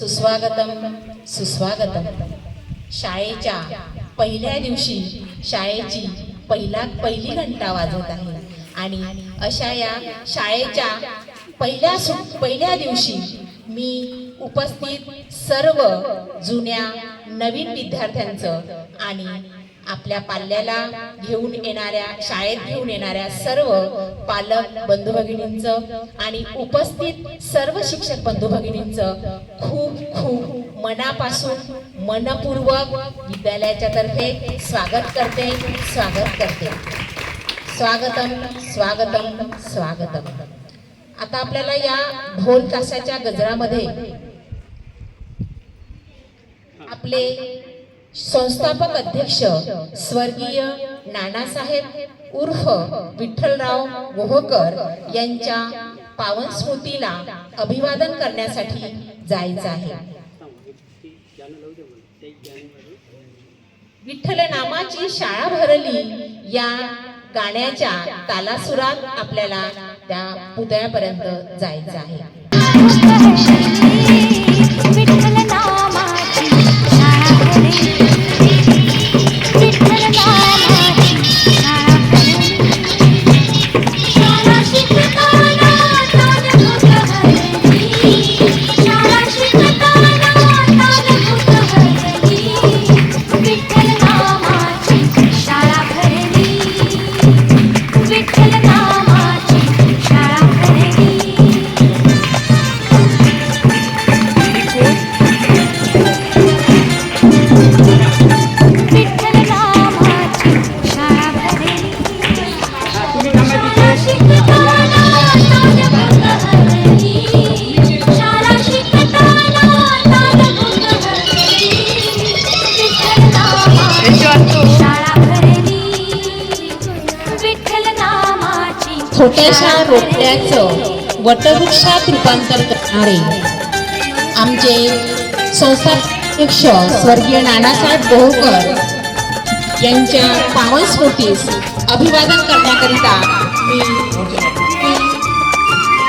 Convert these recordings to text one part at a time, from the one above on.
सुस्वागतम सुस्वागतम. शाळेच्या पहिल्या दिवशी शाळेची पहिला पहिली घंटा वाजत आहे. आणि अशा या शाळेच्या पहिल्या सु पहिल्या दिवशी मी उपस्थित सर्व जुन्या नवीन विद्यार्थ्यांचं आणि आपल्या पाल्याला घेऊन येणाऱ्या शाळेत घेऊन येणाऱ्या सर्व पालक बंधू भगिनींचं आणि उपस्थित सर्व शिक्षक बंधू भगिनींचं खूप खूप मनापासून मनपूर्वक विद्यालयाच्या तर्फे स्वागत करते स्वागत करते. स्वागतम स्वागतम स्वागतम. आता आपल्याला या ढोल तासाच्या गजरामध्ये आपले संस्थापक अध्यक्ष स्वर्गीय नानासाहेब उर्फ विठ्ठलराव मोहकर यांच्या पावन स्मृतीला अभिवादन करण्यासाठी जायचं आहे. विठ्ठल नामाची शाळा भरली या गाण्याच्या तालासुरात आपल्याला त्या पुतळ्यापर्यंत जायचं आहे. छोट्याशा रोपट्याचं वटवृक्षात रूपांतर करणारे आमचे संस्थाध्यक्ष स्वर्गीय नानासाहेब बोहकर यांच्या पावन स्मृतीस अभिवादन करण्याकरिता मी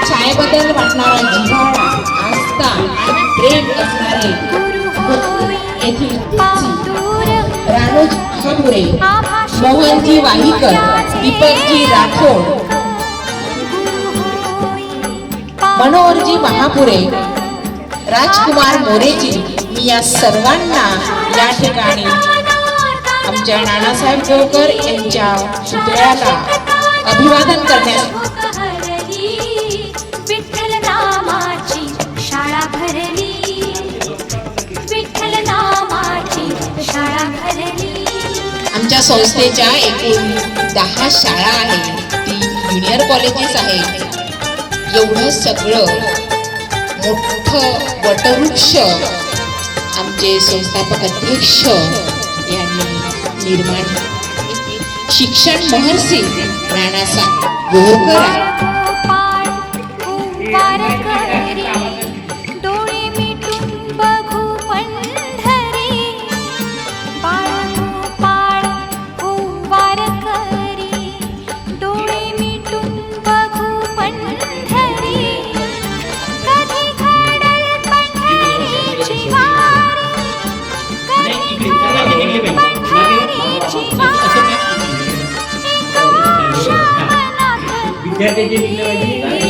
छायेबद्दल वाटणारा जिव्हाळा आस्था प्रेम असणारे येथील रानोजी महापुरे मोहनजी वाहीकर दीपकजी राठोड मनोहरजी महापुरे राजकुमार मोरेजी मी या सर्वांना या ठिकाणी आमच्या नानासाहेब जोकर यांच्या पुतळ्याला अभिवादन करण्यास आमच्या संस्थेच्या एकूण दहा शाळा आहेत. तीन ज्युनियर कॉलेजेस आहेत. एवढं सगळं मोठं वटवृक्ष आमचे संस्थापक अध्यक्ष यांनी निर्माण शिक्षण महर्षी नानासाहेब गोहकर. विद्यार्थ्यांचे